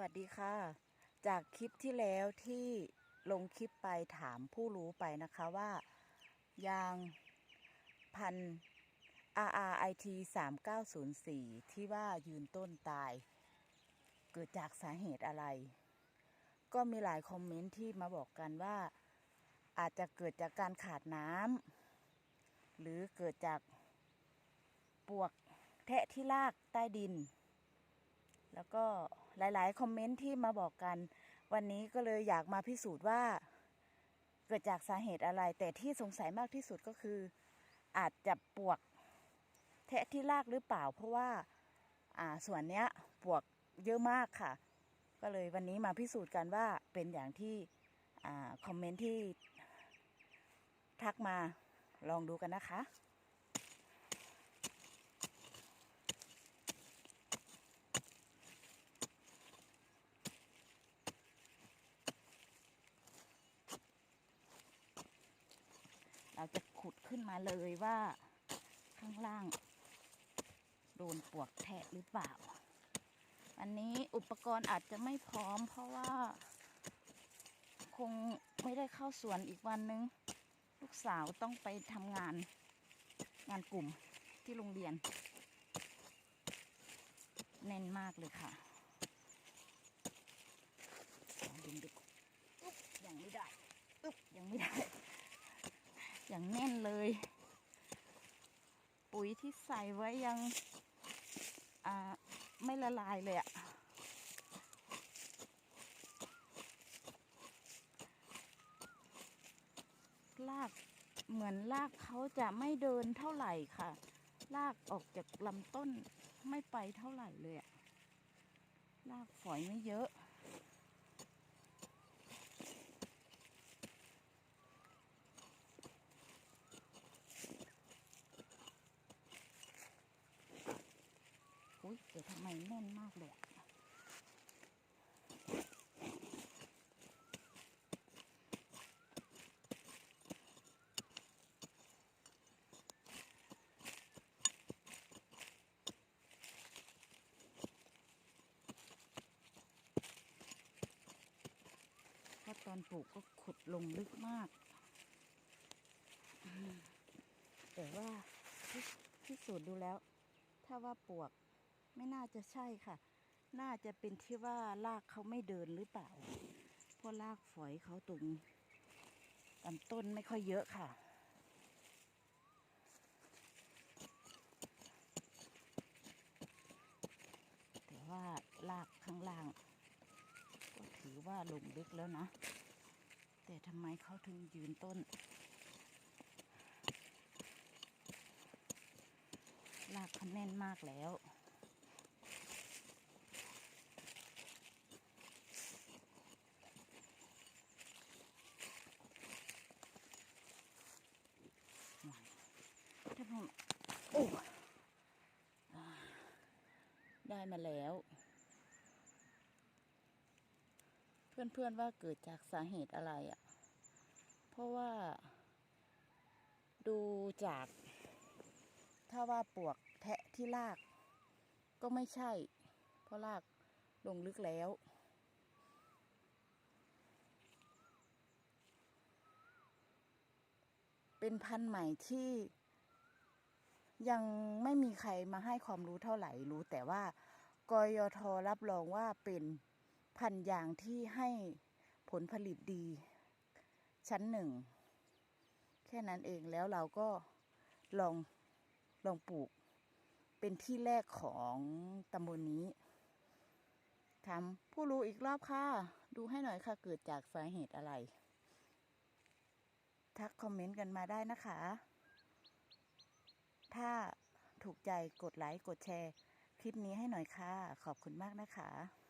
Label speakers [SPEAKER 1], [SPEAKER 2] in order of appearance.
[SPEAKER 1] วัสดีค่ะ จากคลิปที่แล้วที่ลงคลิปไปถามผู้รู้ไปนะคะว่า ยางพัน RRIT 3904 ที่ว่ายืนต้นตาย เกิดจากสาเหตุอะไร ก็มีหลายคอมเมนต์ที่มาบอกกันว่า อาจจะเกิดจากการขาดน้ำหรือเกิดจากปวกแทะที่รากใต้ดิน แล้วก็หลาย ๆ คอมเมนต์ที่มาบอกกัน วันนี้ก็เลยอยากมาพิสูจน์ว่า เกิดจากสาเหตุอะไร แต่ที่สงสัยมากที่สุดก็คือ อาจจะปวกแทะที่รากหรือเปล่า เพราะว่าอ่าส่วนเนี้ยปวกเยอะมากค่ะ ก็เลยวันนี้มาพิสูจน์กันว่าเป็นอย่างที่อ่าคอมเมนต์ที่ทักมาลองดูกันนะคะ เราจะ ขุดขึ้นมาเลยว่าข้างล่าง โดนปวกแทะหรือเปล่า อันนี้อุปกรณ์อาจจะไม่พร้อม เพราะว่า คงไม่ได้เข้าสวนอีกวันนึง ลูกสาวต้องไปทำงานงานกลุ่มที่โรงเรียน แน่นมากเลยค่ะลองดึงดูอุ๊บยังไม่ได้อุ๊บยังไม่ได้ อย่างแน่นเลย ปุ๋ยที่ใส่ไว้ยังไม่ละลายเลยอะลากเหมือนลากเขาจะไม่เดินเท่าไหร่ค่ะ ลากออกจากลำต้นไม่ไปเท่าไหร่เลยอะลากฝอยไม่เยอะ อุ้ยแต่ทำไมแน่นมากเลยเพราะตอนปลูกก็ขุดลงลึกมาก แต่ว่าพิพิสูจน์ดูแล้ว ถ้าว่าปวก ไม่น่าจะใช่ค่ะ น่าจะเป็นที่ว่ารากเขาไม่เดินหรือเปล่า เพราะรากฝอยเขาตรงลำต้นไม่ค่อยเยอะค่ะ แต่ว่ารากข้างล่าง ก็ถือว่าลงลึกแล้วนะ แต่ทำไมเขาถึงยืนต้นรากเขาแน่นมากแล้ว หน่อย ถ้าผมโอ้ได้มาแล้ว เพื่อนๆว่าเกิดจากสาเหตุอะไรอะ่ะ เพราะว่า ดูจาก ถ้าว่าปวกแทะที่ราก ก็ไม่ใช่ เพราะรากลงลึกแล้วเป็นพันธุ์ใหม่ที่ ยังไม่มีใครมาให้ความรู้เท่าไหร่รู้ แต่ว่ากยทรับรองว่าเป็นพันธุ์ยางที่ให้ผลผลิตดี ชั้นหนึ่ง แค่นั้นเองแล้วเราก็ลองลองปลูก เป็นที่แรกของตำบลนนี้ถามผู้รู้อีกรอบค่ะ ดูให้หน่อยค่ะ เกิดจากสาเหตุอะไร ทักคอมเมนต์กันมาได้นะคะ ถูกใจกดไลค์กดแชร์ คลิปนี้ให้หน่อยค่ะ ขอบคุณมากนะคะ